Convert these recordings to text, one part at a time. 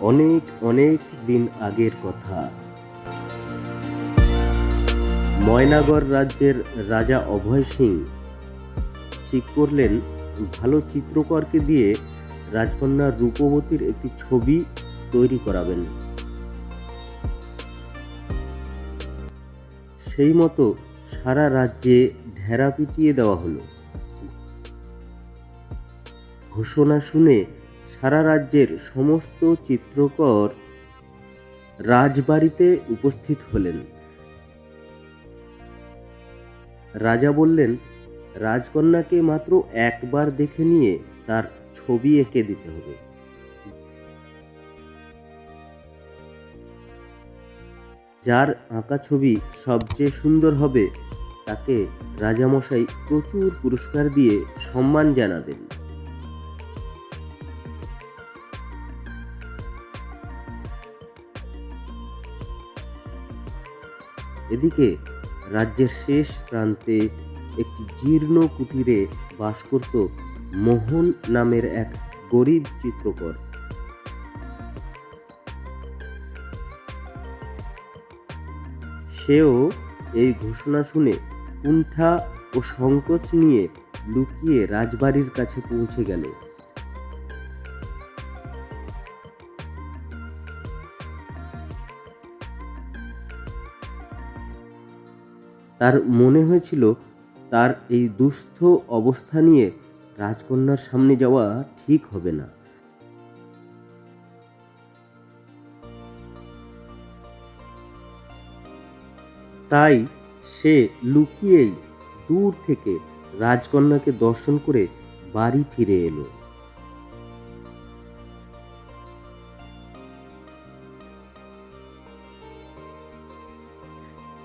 অনেক অনেক দিন আগের কথা। ময়নাগড় রাজ্যের রাজা অভয় সিং ঠিক করলেন ভালো চিত্রকরকে দিয়ে রাজকন্যা রূপবতীর একটি ছবি তৈরি করাবেন। সেই মতো সারা রাজ্যে ঢেরা পিটিয়ে দেওয়া হলো। ঘোষণা শুনে সারা রাজ্যের সমস্ত চিত্রকর রাজবাড়িতে উপস্থিত হলেন। রাজা বললেন, রাজকন্যাকে মাত্র একবার দেখে নিয়ে তার ছবি এঁকে দিতে হবে। যার আঁকা ছবি সবচেয়ে সুন্দর হবে, তাকে রাজামশাই প্রচুর পুরস্কার দিয়ে সম্মান জানাবেন। এদিকে রাজ্যের শেষ প্রান্তে একটি জীর্ণ কুটিরে বাস করত মোহন নামের এক গরিব চিত্রকর। সেও এই ঘোষণা শুনে কুণ্ঠা ও সংকোচ নিয়ে লুকিয়ে রাজবাড়ির কাছে পৌঁছে গেল। তার মনে হয়েছিল তার এই দুস্থ অবস্থা নিয়ে রাজকন্যার সামনে যাওয়া ঠিক হবে না। তাই সে লুকিয়েই দূর থেকে রাজকন্যাকে দর্শন করে বাড়ি ফিরে এলো।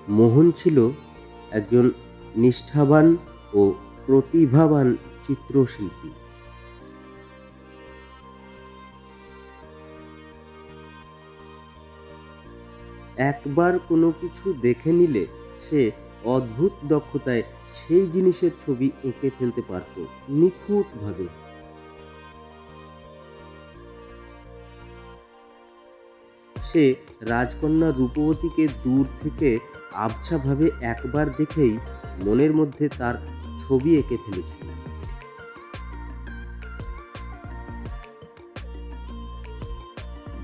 মোহন ছিল একজন নিষ্ঠাবান ও প্রতিভাবান চিত্রশিল্পী। একবার কোনো কিছু দেখে নিলে সে অদ্ভুত দক্ষতায় সেই জিনিসের ছবি এঁকে ফেলতে পারত নিখুঁতভাবে। সে রাজকন্যা রূপবতীকে দূর থেকে আবছাভাবে একবার দেখেই মনের মধ্যে তার ছবি এঁকে ফেলেছিল।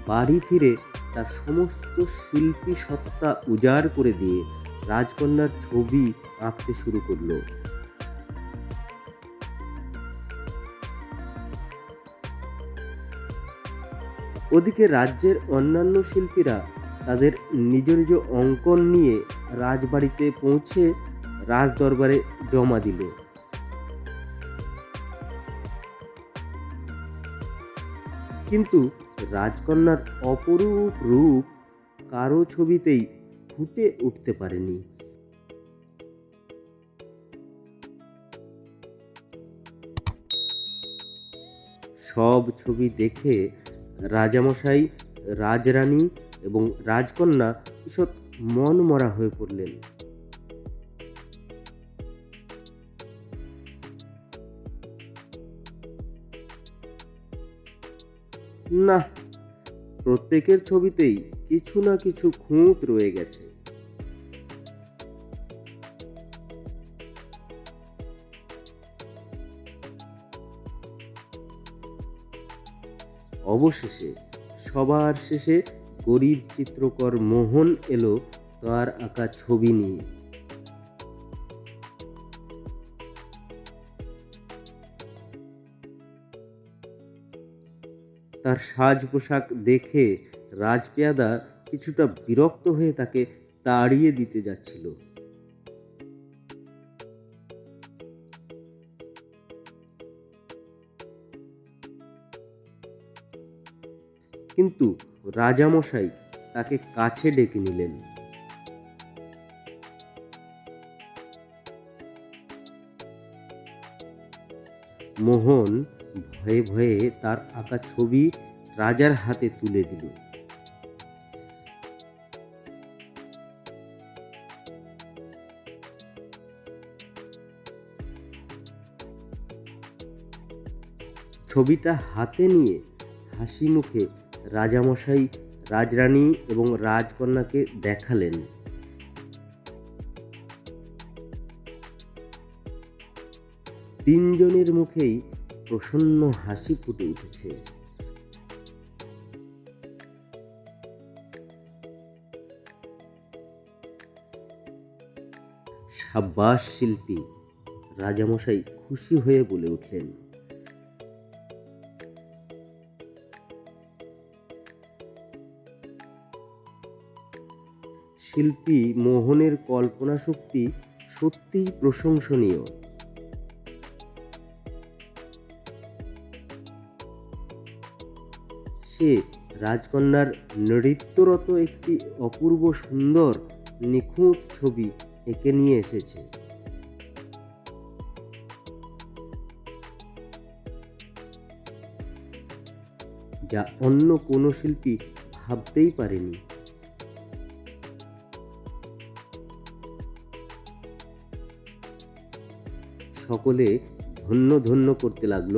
বাড়ি ফিরে তার সমস্ত শিল্পী সত্তা উজাড় করে দিয়ে রাজকন্যার ছবি আঁকতে শুরু করল। ওদিকে রাজ্যের অন্যান্য শিল্পীরা তাদের নিজ নিজ অঙ্কন নিয়ে রাজবাড়িতে পৌঁছে রাজদরবারে জমা দিল। কিন্তু রাজকন্যার অপরূপ রূপ কারও ছবিতেই ফুটে উঠতে পারেনি। সব ছবি দেখে রাজামশাই, রাজরানী এবং রাজকন্যা ঈষৎ মন মরা হয়ে পড়লেন। না, প্রত্যেকের ছবিতেই কিছু না কিছু খুঁত রয়ে গেছে। অবশেষে, সবার শেষে গরিব চিত্রকর মোহন এলো তার আঁকা ছবি নিয়ে। তার সাজ পোশাক দেখে রাজপেয়াদা কিছুটা বিরক্ত হয়ে তাকে তাড়িয়ে দিতে যাচ্ছিল। কিন্তু রাজামশাই তাকে কাছে ডেকে নিলেন। মোহন ভয়ে ভয়ে তার আঁকা ছবি রাজার হাতে তুলে দিল। ছবিটা হাতে নিয়ে হাসি মুখে রাজামশাই, রাজরানী এবং রাজকন্যাকে দেখালেন। তিনজনের মুখেই প্রসন্ন হাসি ফুটে উঠেছে। সাব্বাস শিল্পী রাজামশাই খুশি হয়ে বলে উঠলেন শিল্পী মোহনের কল্পনা শক্তি সত্যিই প্রশংসনীয়। সে রাজকন্যার নৃত্যরত একটি অপূর্ব সুন্দর, নিখুঁত ছবি এঁকে নিয়ে এসেছে। যা অন্য কোনো শিল্পী ভাবতেই পারেনি। সকলে ধন্য ধন্য করতে লাগল।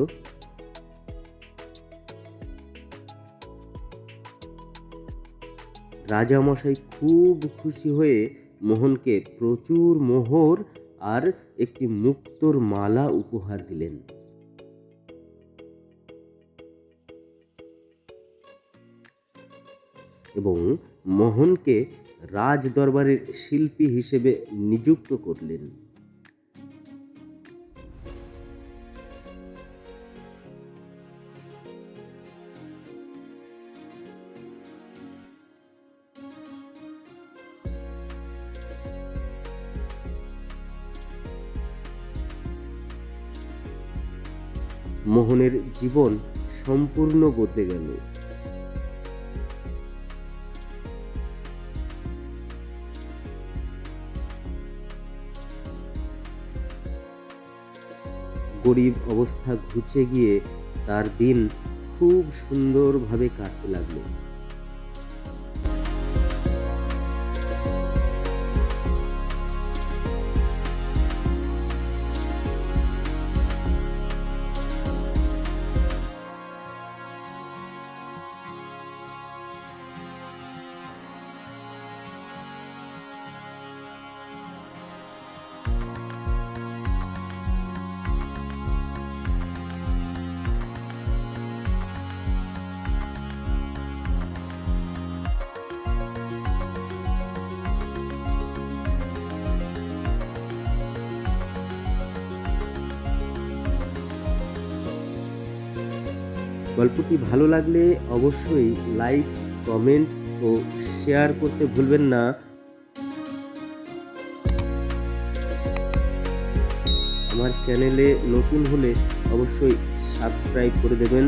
রাজামশাই খুব খুশি হয়ে মোহনকে প্রচুর মোহর আর একটি মুক্তোর মালা উপহার দিলেন। এবং মোহনকে রাজ দরবারের শিল্পী হিসেবে নিযুক্ত করলেন। মোহনের জীবন সম্পূর্ণ বদলে গেল। গরিব অবস্থা ঘুচে গিয়ে তার দিন খুব সুন্দরভাবে কাটতে লাগল। গল্পটি ভালো লাগলে অবশ্যই লাইক, কমেন্ট ও শেয়ার করতে ভুলবেন না। আমার চ্যানেলে নতুন হলে অবশ্যই সাবস্ক্রাইব করে দেবেন।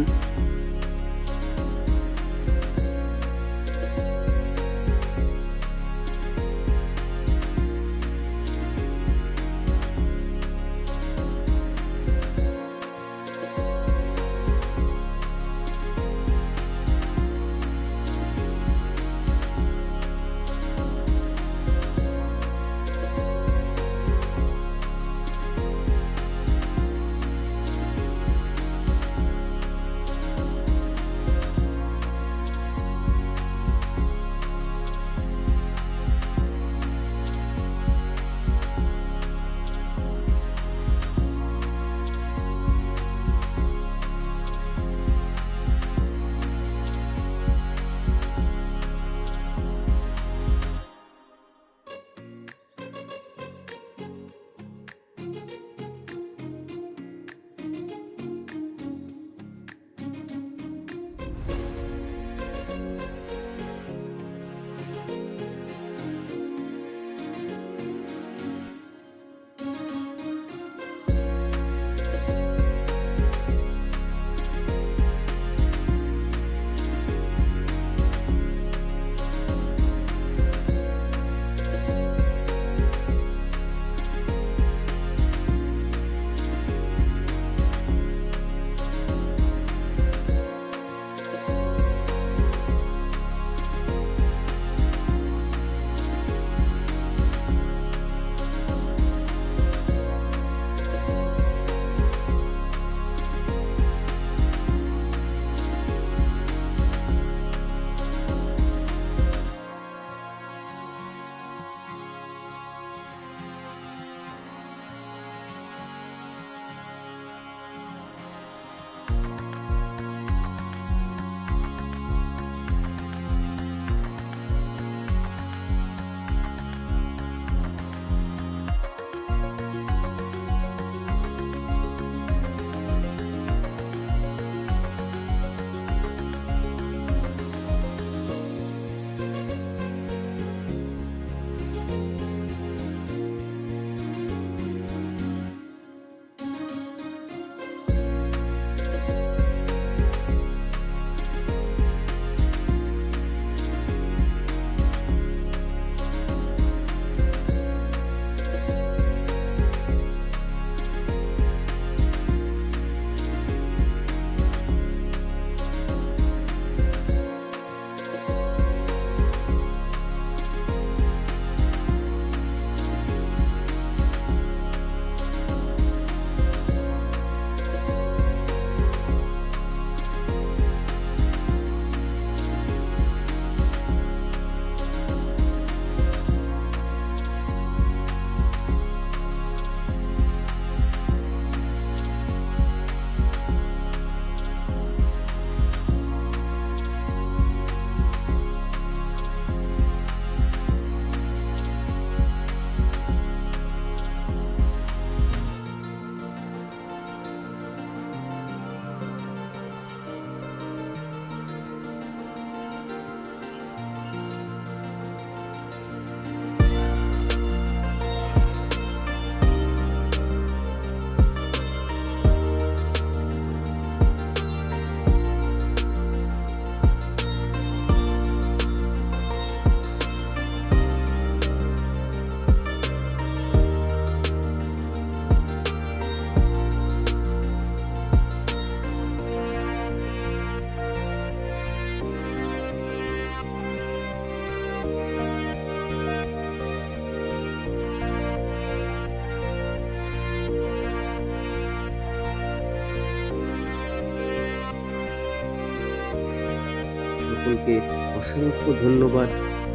সকলকে অসংখ্য ধন্যবাদ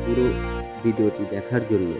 পুরো ভিডিওটি দেখার জন্য।